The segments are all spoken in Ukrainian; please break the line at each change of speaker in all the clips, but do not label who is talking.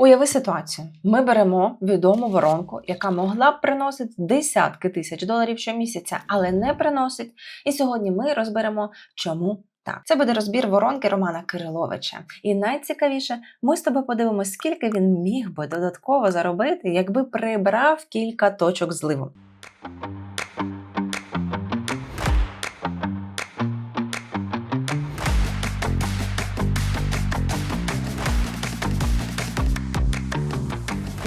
Уяви ситуацію: ми беремо відому воронку, яка могла б приносити десятки тисяч доларів щомісяця, але не приносить. І сьогодні ми розберемо, чому. Так, це буде розбір воронки Романа Кириловича. І найцікавіше, ми з тобою подивимося, скільки він міг би додатково заробити, якби прибрав кілька точок зливу.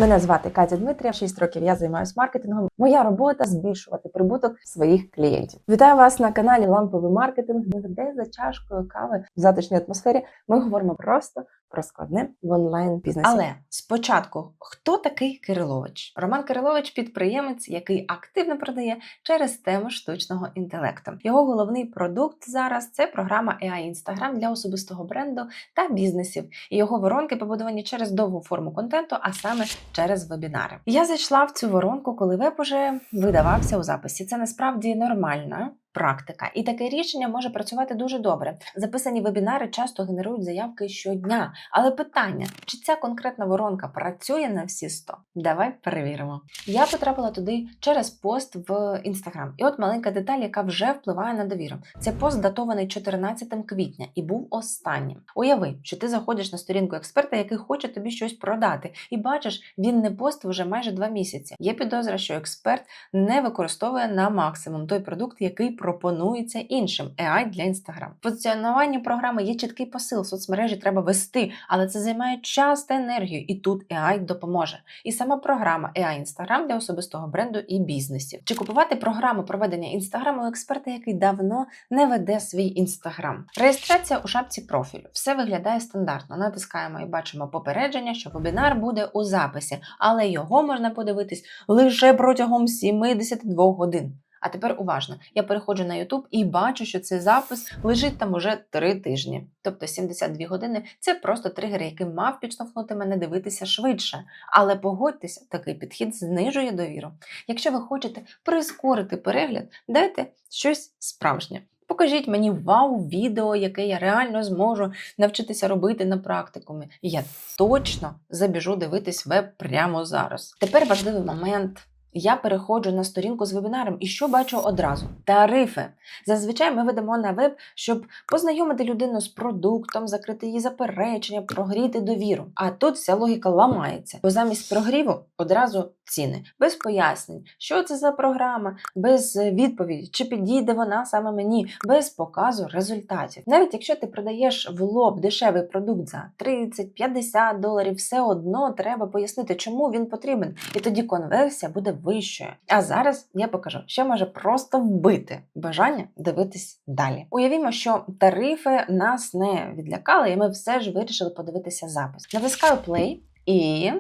Мене звати Катя Дмитрія, 6 років я займаюся маркетингом. Моя робота збільшувати прибуток своїх клієнтів. Вітаю вас на каналі Ламповий маркетинг, де за чашкою кави в затишній атмосфері ми говоримо просто про складне в онлайн бізнесі. Але спочатку, хто такий Кирилович? Роман Кирилович підприємець, який активно продає через тему штучного інтелекту. Його головний продукт зараз це програма AI Instagram для особистого бренду та бізнесів. І його воронки побудовані через довгу форму контенту, а саме через вебінари. Я зайшла в цю воронку, коли веб уже видавався у записі. Це насправді нормальна. Практика і таке рішення може працювати дуже добре. Записані вебінари часто генерують заявки щодня. Але питання, чи ця конкретна воронка працює на всі 100? Давай перевіримо. Я потрапила туди через пост в інстаграм. І от маленька деталь, яка вже впливає на довіру. Це пост датований 14 квітня і був останнім. Уяви, що ти заходиш на сторінку експерта, який хоче тобі щось продати, і бачиш, він не пост вже майже два місяці. Є підозра, що експерт не використовує на максимум той продукт, який пропонується іншим AI для Instagram. В програми є чіткий посил, соцмережі треба вести, але це займає час та енергію, і тут AI допоможе. І сама програма AI Instagram для особистого бренду і бізнесів. Чи купувати програму проведення інстаграму у експерта, який давно не веде свій інстаграм? Реєстрація у шапці профілю. Все виглядає стандартно. Натискаємо і бачимо попередження, що вебінар буде у записі, але його можна подивитись лише протягом 72 годин. А тепер уважно, я переходжу на YouTube і бачу, що цей запис лежить там уже три тижні. Тобто 72 години це просто тригер, який мав підштовхнути мене дивитися швидше. Але погодьтеся, такий підхід знижує довіру. Якщо ви хочете прискорити перегляд, дайте щось справжнє. Покажіть мені вау-відео, яке я реально зможу навчитися робити на практикумі. Я точно забіжу дивитись веб прямо зараз. Тепер важливий момент. Я переходжу на сторінку з вебінаром і що бачу одразу? Тарифи. Зазвичай ми ведемо на веб, щоб познайомити людину з продуктом, закрити її заперечення, прогріти довіру. А тут вся логіка ламається, бо замість прогріву одразу ціни, без пояснень, що це за програма, без відповіді, чи підійде вона саме мені, без показу результатів. Навіть якщо ти продаєш в лоб дешевий продукт за 30-50 доларів, все одно треба пояснити, чому він потрібен, і тоді конверсія буде вищою. А зараз я покажу, що може просто вбити бажання дивитись далі. Уявімо, що тарифи нас не відлякали, і ми все ж вирішили подивитися запис. Натискаю play і.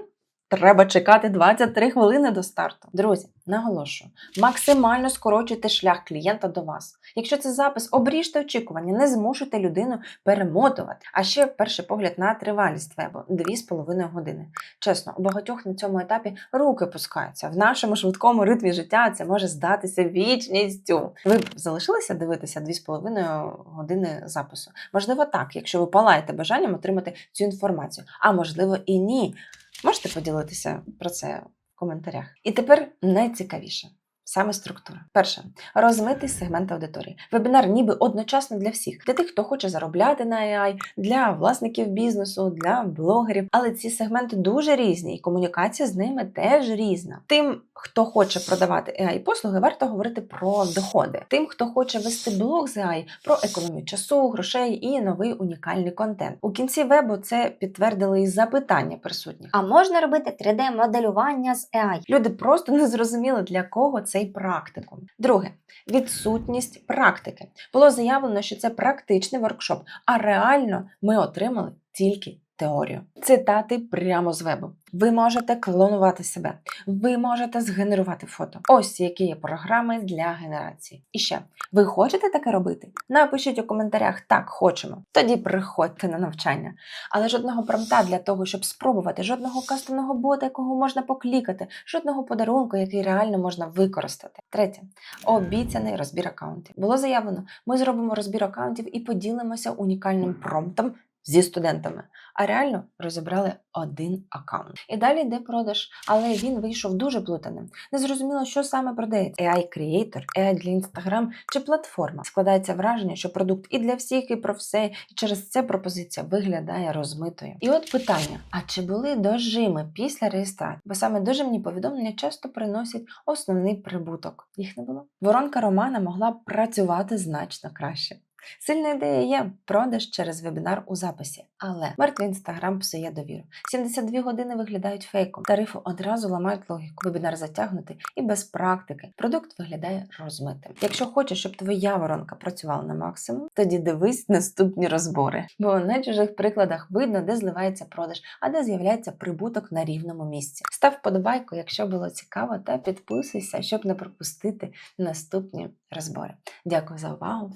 Треба чекати 23 хвилини до старту. Друзі, наголошую, максимально скорочуйте шлях клієнта до вас. Якщо це запис, обріжте очікування, не змушуйте людину перемотувати. А ще перший погляд на тривалість вебу 2,5 години. Чесно, у багатьох на цьому етапі руки пускаються. В нашому швидкому ритмі життя це може здатися вічністю. Ви б залишилися дивитися 2,5 години запису? Можливо, так, якщо ви палаєте бажанням отримати цю інформацію, а можливо і ні. Можете поділитися про це в коментарях. І тепер найцікавіше. Саме структура. Перше розмитий сегмент аудиторії. Вебінар ніби одночасно для всіх, для тих, хто хоче заробляти на AI, для власників бізнесу, для блогерів. Але ці сегменти дуже різні, і комунікація з ними теж різна. Тим, хто хоче продавати AI послуги, варто говорити про доходи. Тим, хто хоче вести блог з AI, про економію часу, грошей і новий унікальний контент. У кінці вебу це підтвердили і запитання присутніх.
А можна робити 3D-моделювання з AI?
Люди просто не зрозуміли, для кого цей практикум. Друге, відсутність практики. Було заявлено, що це практичний воркшоп, а реально ми отримали тільки теорію. Цитати прямо з вебу. Ви можете клонувати себе, ви можете згенерувати фото. Ось які є програми для генерації. І ще, ви хочете таке робити? Напишіть у коментарях так, хочемо. Тоді приходьте на навчання. Але жодного промта для того, щоб спробувати, жодного кастомного бота, якого можна поклікати, жодного подарунку, який реально можна використати. Третє обіцяний розбір аккаунтів. Було заявлено, ми зробимо розбір аккаунтів і поділимося унікальним промптом зі студентами, а реально розібрали один аккаунт. І далі йде продаж, але він вийшов дуже плутаним. Незрозуміло, що саме продається: AI Creator, AI для Instagram чи платформа. Складається враження, що продукт і для всіх, і про все, і через це пропозиція виглядає розмитою. І от питання: а чи були дожими після реєстрації? Бо саме дожимні повідомлення часто приносять основний прибуток. Їх не було. Воронка Романа могла б працювати значно краще. Сильна ідея є продаж через вебінар у записі, але мертвий інстаграм псує довіру. 72 години виглядають фейком. Тарифи одразу ламають логіку. Вебінар затягнутий і без практики. Продукт виглядає розмитим. Якщо хочеш, щоб твоя воронка працювала на максимум, тоді дивись наступні розбори. Бо на чужих прикладах видно, де зливається продаж, а де з'являється прибуток на рівному місці. Став подобайку, якщо було цікаво, та підписуйся, щоб не пропустити наступні розбори. Дякую за увагу.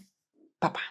Papá.